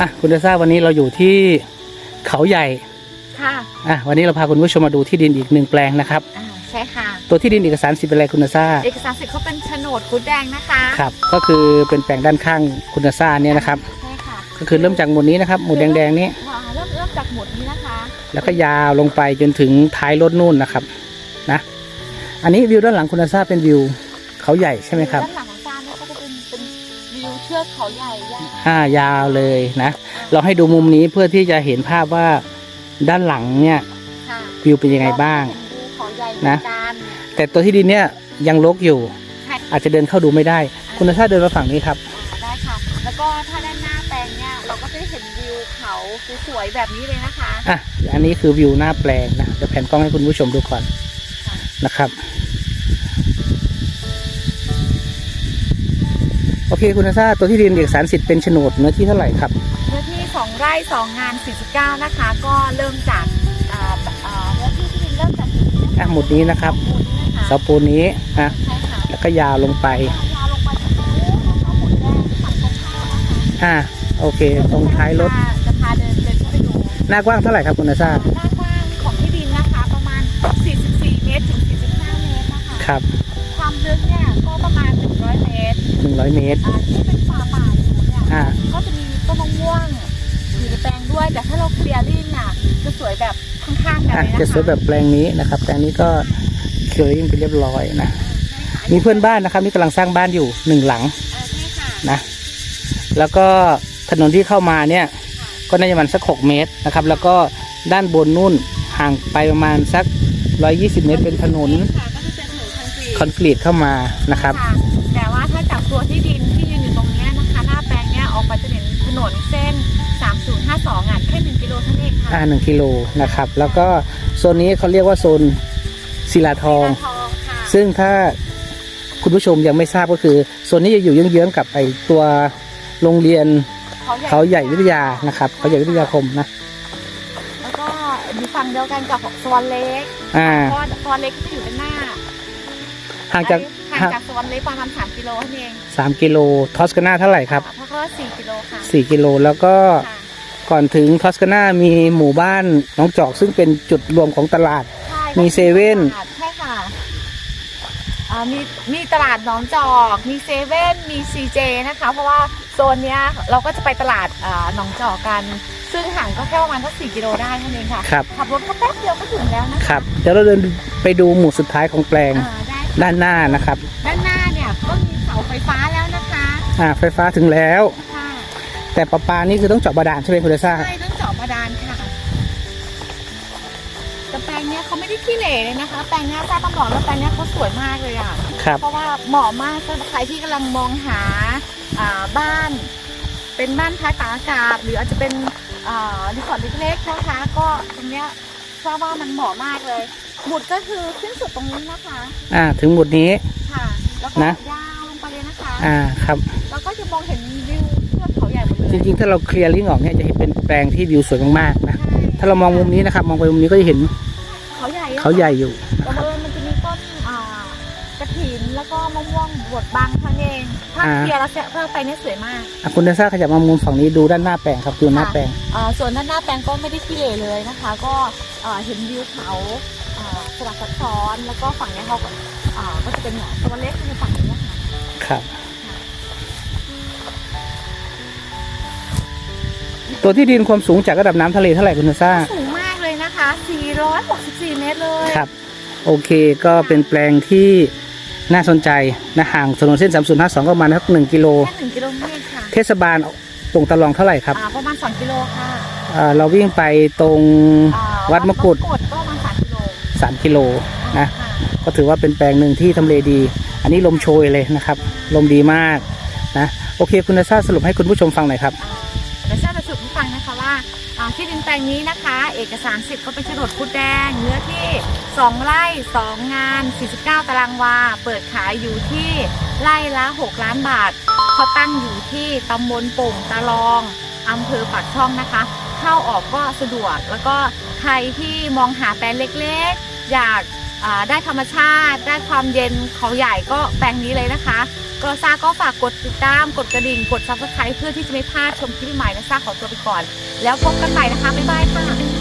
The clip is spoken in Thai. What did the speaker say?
อะคุณเดซ่าวันนี้เราอยู่ที่เขาใหญ่ค่ะอะวันนี้เราพาคุณผู้ชมมาดูที่ดินอีกหนึ่งแปลงนะครับอ่าใช่ค่ะ ตัวที่ดินเอกสารสิทธิ์เป็นอะไรคุณเดซ่าเอกสารสิทธิ์เขาเป็นโฉนดคุดแดงนะคะครับก็คือเป็นแปลงด้านข้างคุณเดซ่าเนี่ยนะครับ ใช่ค่ะก็คือเริ่มจากหมุดนี้นะครับหมุดแดงๆนี้อ่าเริ่มเริ่มจากหมุดนี้นะคะ แล้วก็ยาวลงไปจนถึงท้ายรถนู่นนะครับนะ อันนี้วิวด้านหลังคุณเดซ่าเป็นวิวเขาใหญ่ใช่ไหมครับ ด้านห วิวเชือกเขาใหญ่ยาวอ่ายาวเลยนะ เราให้ดูมุมนี้เพื่อที่จะเห็นภาพว่าด้านหลังเนี่ยค่ะวิวเป็นยังไงบ้างวิวเขาใหญ่นะเหมือกันแต่ตัวที่ดินเนี่ยยังรกอยู่ใช่อาจจะเดินเข้าดูไม่ได้ คุณเดซ่าเดินมาฝั่งนี้ครับ อ่าได้ค่ะ แล้วก็ถ้าด้านหน้าแปลงเนี่ยเราก็จะได้เห็นวิวเขาสวยๆแบบนี้เลยนะคะ อะ อันนี้คือวิวหน้าแปลงนะ เดี๋ยวแผ่นกล้องให้คุณผู้ชมดูก่อนนะครับ เคคุณอาซาตัวที่ดินเอกสารสิทธิ์เป็นโฉนดเนื้อที่เท่าไหร่ครับเนื้อที่2ไร่2งาน49นะคะ ก็เริ่มจากอ่าอ่าเนื้อที่ที่ดินเริ่มจากจุดนี้อะหมุดนี้นะครับหมุดนี้นะคะเสาปูนนี้นะใช่ค่ะแล้วก็ยาวลงไป ยาวลงไปถึงนู้นนะคะหมุดแดงฝั่งตรงข้ามนะคะอะโอเค ตรงท้ายรถจะพาเดินเดินเข้าไปดูหน้ากว้างเท่าไหร่ครับคุณอาซาหน้ากว้างของที่ดินนะคะ ประมาณ 44 เมตรถึง 45 เมตรนะคะ ครับ ความลึกเนี่ยก็ประมาณ100เมตร หนึ่งร้อยเมตร อ่าที่เป็นป่าป่าอยู่เนี่ยอ่า ก็จะมีต้นมะม่วงอยู่ในแปลงด้วย แต่ถ้าเราเคลียร์ริ่งอะ จะสวยแบบข้างๆกันอะเลยนะคะจะสวยแบบแปลงนี้นะครับแปลงนี้ก็เคลียร์ไปเรียบร้อยนะมีเพื่อนบ้านนะครับนี่กำลังสร้างบ้านอยู่หนึ่งหลังเออใช่ค่ะนะ แล้วก็ถนนที่เข้ามาเนี่ย ก็น่าจะประมาณสัก 6 เมตรนะครับ แล้วก็ด้านบนนู่นห่างไปประมาณสัก 120 เมตรเป็นถนนค่ะก็จะเป็นถนนคอนกรีตคอนกรีตเข้ามานะครับ ค่ะ องค่ะอ่าหนึ่งกิโลนะครับ แล้วก็โซนนี้เขาเรียกว่าโซนศิลาทอง ทองค่ะซึ่งถ้าคุณผู้ชมยังไม่ทราบก็คือโซนนี้จะอยู่เยื้องๆกับไอตัวโรงเรียนเขาใหญ่วิทยานะครับเขาใหญ่วิทยาคมนะแล้วก็มีฝั่งเดียวกันกับสวอนเล็กอ่าเพราะสวอนเล็กก็จะอยู่ด้านหน้าห่างจากห่างจากสวอนเล็กประมาณ3กิโลเท่านั้นเองสามกิโลทอสกานาเท่าไหร่ครับเพราะก็4กิโลค่ะสี่กิโลแล้วก็ค่ะ ก่อนถึงทอสกานามีหมู่บ้านหน้องจอกซึ่งเป็นจุดรวมของตลาด ใช่มีเซเว่น ใช่ค่ะอ่ามีมีตลาดหนองจอก มีเซเว่น มีซีเจนะคะ เพราะว่าโซนเนี้ยเราก็จะไปตลาดอ่าหนองจอกกัน ซึ่งห่างก็แค่ประมาณสักสี่กิโลได้เท่านั้นเองค่ะ ครับ ขับรถก็แป๊บเดียวก็ถึงแล้วนะคะครับเดี๋ยวเราเดินไปดูหมู่สุดท้ายของแปลงอ่าได้ ด้านหน้านะครับ ด้านหน้าเนี่ยก็มีเสาไฟฟ้าแล้วนะคะ อ่าไฟฟ้าถึงแล้วค่ะ แต่ประปานี่คือต้องเจาะบาดาลใช่ไหมคุณเดซ่า ใช่ต้องเจาะบาดาลค่ะแต่แปลงเนี้ยเขาไม่ได้ขี้เหร่เลยนะคะ แปลงเนี้ยป้าต้องบอกแล้วแปลงเนี้ยเขาสวยมากเลยอะ ครับ เพราะว่าเหมาะมากสำหรับใครที่กำลังมองหาอ่าบ้าน เป็นบ้านพักตากอากาศ หรืออาจจะเป็นอ่ารีสอร์ทเล็กๆนะคะก็ตรงเนี้ยทราบว่ามันเหมาะมากเลยหมุดก็คือขึ้นสุดตรงนี้นะคะ อ่า ถึงหมุดนี้ ค่ะ แล้วก็นะ ยาวลงไปเลยนะคะ อ่า ครับ แล้วก็จะมองเห็นวิว จริงๆ ถ้าเราเคลียร์ลิงก์ออกเนี่ยจะเห็นเป็นแปลงที่วิวสวยมากๆนะใช่ถ้าเรามองมุมนี้นะครับ มองไปมุมนี้ก็จะเห็นเขาใหญ่อะเขาใหญ่อยู่แต่บังเอิญมันจะมีต้นอ่ากระถินแล้วก็มะม่วงบวชบางเท่านั้นเองถ้าอ่าเคลียร์แล้วเพื่อไปเนี่ยสวยมากอะคุณเดซ่าขยับมามุมฝั่งนี้ดูด้านหน้าแปลงครับดูหน้าแปลงอ่าส่วนด้านหน้าแปลงก็ไม่ได้ขี้เหร่เลยนะคะ ก็อ่าเห็นวิวเขาอ่าสลับซับซ้อนแล้วก็ฝั่งเนี้ยเขาก็อ่าก็จะเป็นตัวเล็กในฝั่งนี้ค่ะครับ ตัวที่ดินความสูงจากระดับน้ำทะเลเท่าไหร่คุณเดซ่าสูงมากเลยนะคะ 464 เมตรเลยครับ โอเคก็เป็นแปลงที่น่าสนใจนะห่างถนนเส้น 3052ก็ประมาณสักหนึ่งกิโลแค่หนึ่งกิโลเมตรค่ะเทศบาลตรงตะลองเท่าไหร่ครับอ่าประมาณ2กิโลค่ะเอ่อเราวิ่งไปตรงอ่าวัดมกุฎวัดก็ประมาณ3กิโล3กิโลนะ ค่ะก็ถือว่าเป็นแปลงหนึ่งที่ทำเลดี อันนี้ลมโชยเลยนะครับ ลมดีมากนะ โอเค คุณนาซาสรุปให้คุณผู้ชมฟังหน่อยครับเอ่าที่ดินแปลงนี้นะคะ เอกสารสิทธิ์ก็เป็นโฉนดพุดแดง เนื้อที่ 2 ไร่ 2 งาน 49 ตารางวา เปิดขายอยู่ที่ไร่ละ 6 ล้านบาทเขาตั้งอยู่ที่ตำบลโป่งตะลองอำเภอปากช่องนะคะ เข้าออกก็สะดวก แล้วก็ใครที่มองหาแปลงเล็กๆ อยาก ได้ธรรมชาติ ได้ความเย็นเขาใหญ่ก็แปลงนี้เลยนะคะก็ซ่าก็ฝากกดติดตาม กดกระดิ่ง กดซับสไครต์เพื่อที่จะไม่พลาดชมคลิปใหม่และซาขอตัวไปก่อน แล้วพบกันใหม่นะคะ บ๊ายบายค่ะ